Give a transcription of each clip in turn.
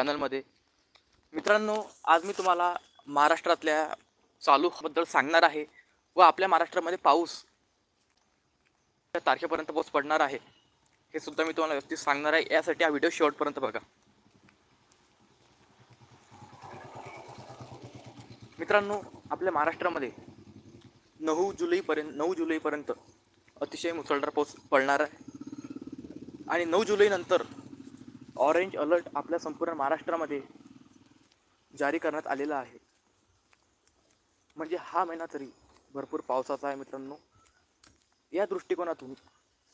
चॅनलमध्ये. मित्रांनो आज मी तुम्हाला महाराष्ट्रातल्या चालूबद्दल सांगणार आहे व आपल्या महाराष्ट्रामध्ये पाऊस त्या तारखेपर्यंत पाऊस पडणार आहे हे सुद्धा मी तुम्हाला व्यवस्थित सांगणार आहे. यासाठी हा व्हिडिओ शेवटपर्यंत बघा. मित्रांनो आपल्या महाराष्ट्रामध्ये नऊ जुलैपर्यंत नऊ जुलैपर्यंत अतिशय मुसळधार पाऊस पडणार आहे. आणि नऊ जुलैनंतर ऑरेंज अलर्ट आपल्या संपूर्ण महाराष्ट्रामध्ये जारी करण्यात आलेला आहे. म्हणजे हा महिना तरी भरपूर पावसाचा आहे मित्रांनो. या दृष्टिकोनातून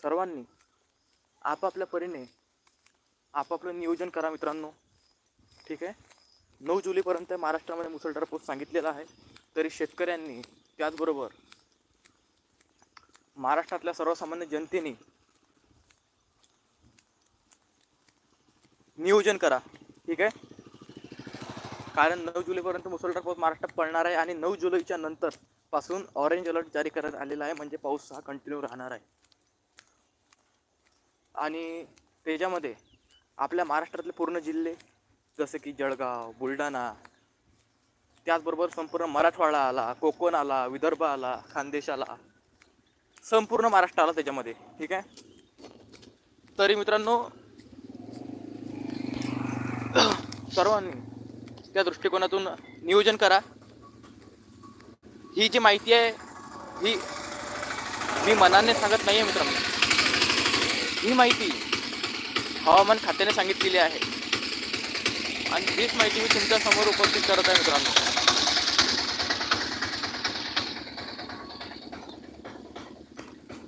सर्वांनी आपापल्या परीने आपापलं नियोजन करा मित्रांनो. ठीक आहे? नऊ जुलैपर्यंत महाराष्ट्रामध्ये मुसळधार पाऊस सांगितलेला आहे. तरी शेतकऱ्यांनी त्याचबरोबर महाराष्ट्रातल्या सर्वसामान्य जनतेने नियोजन करा. ठीक आहे? कारण नऊ जुलैपर्यंत मुसळधार पाऊस महाराष्ट्रात पडणार आहे आणि नऊ जुलैच्या नंतर पासून ऑरेंज अलर्ट जारी करण्यात आलेला आहे. म्हणजे पाऊस हा कंटिन्यू राहणार आहे. आणि त्याच्यामध्ये आपल्या महाराष्ट्रातले पूर्ण जिल्हे जसे की जळगाव बुलढाणा त्याचबरोबर संपूर्ण मराठवाडा आला कोकण आला विदर्भ आला खानदेश आला संपूर्ण महाराष्ट्र आला त्याच्यामध्ये. ठीक आहे? तरी मित्रांनो सर्वांनी त्या दृष्टिकोनातून नियोजन करा. ही जी माहिती आहे ही मी मनाने सांगत नाही आहे मित्रांनो. ही माहिती हवामान खात्याने सांगितलेली आहे. आणि हीच माहिती मी तुमच्यासमोर उपस्थित करत आहे मित्रांनो.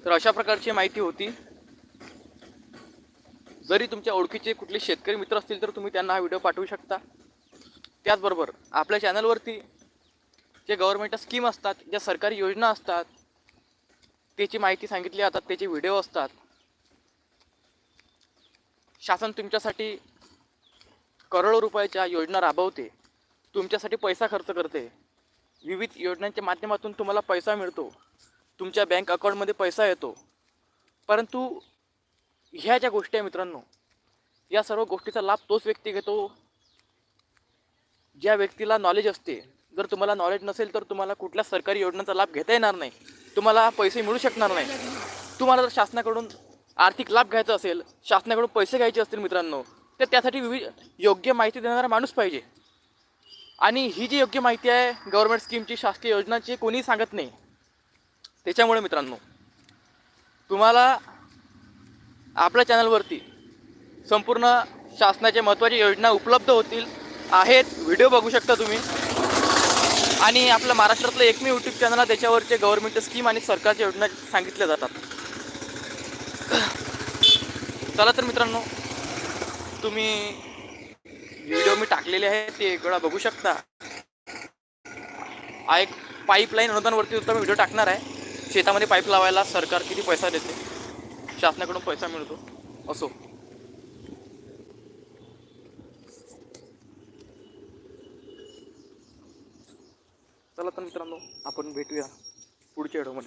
तर अशा प्रकारची माहिती होती. जरी तुमच्या ओळखीचे कुठले शेतकरी मित्र असतील तर तुम्ही त्यांना हा व्हिडिओ पाठवू शकता. त्याचबरोबर आपल्या चॅनलवरती जे गव्हर्मेंटच्या स्कीम असतात ज्या सरकारी योजना असतात त्याची माहिती सांगितली जातात त्याचे व्हिडिओ असतात. शासन तुमच्यासाठी करोडो रुपयाच्या योजना राबवते. तुमच्यासाठी पैसा खर्च करते. विविध योजनांच्या माध्यमातून तुम्हाला पैसा मिळतो. तुमच्या बँक अकाउंटमध्ये पैसा येतो. परंतु ह्या ज्या गोष्टी आहे मित्रांनो या सर्व गोष्टीचा लाभ तोच व्यक्ती घेतो. ज्या व्यक्तीला नॉलेज असते जर तुम्हाला नॉलेज नसेल तर तुम्हाला कुठल्या सरकारी योजनांचा लाभ घेता येणार नाही. तुम्हाला पैसे मिळू शकणार नाही. तुम्हाला जर शासनाकडून आर्थिक लाभ घ्यायचा असेल शासनाकडून पैसे घ्यायचे असतील मित्रांनो तर त्यासाठी विविध योग्य माहिती देणारा माणूस पाहिजे. आणि ही जी योग्य माहिती आहे गव्हर्नमेंट स्कीमची शासकीय योजनाची कोणीही सांगत नाही. त्याच्यामुळे मित्रांनो तुम्हाला आपल्या चॅनलवरती संपूर्ण शासनाच्या महत्त्वाच्या योजना उपलब्ध होतील आहेत. व्हिडिओ बघू शकता तुम्ही. आणि आपल्या महाराष्ट्रातलं एकमेव यूट्यूब चॅनल आहे त्याच्यावरचे गव्हर्नमेंटच्या स्कीम आणि सरकारच्या योजना सांगितल्या जातात. चला तर मित्रांनो तुम्ही व्हिडिओ मी टाकलेले आहे ते एक बघू शकता. हा एक पाईपलाईन अनुदानवरती सुद्धा मी व्हिडिओ टाकणार आहे. शेतामध्ये पाईप लावायला सरकार किती पैसा देते? शासनाकडून पैसा मिळतो असो. चला तर मित्रांनो आपण भेटूया पुढच्या व्हिडिओमध्ये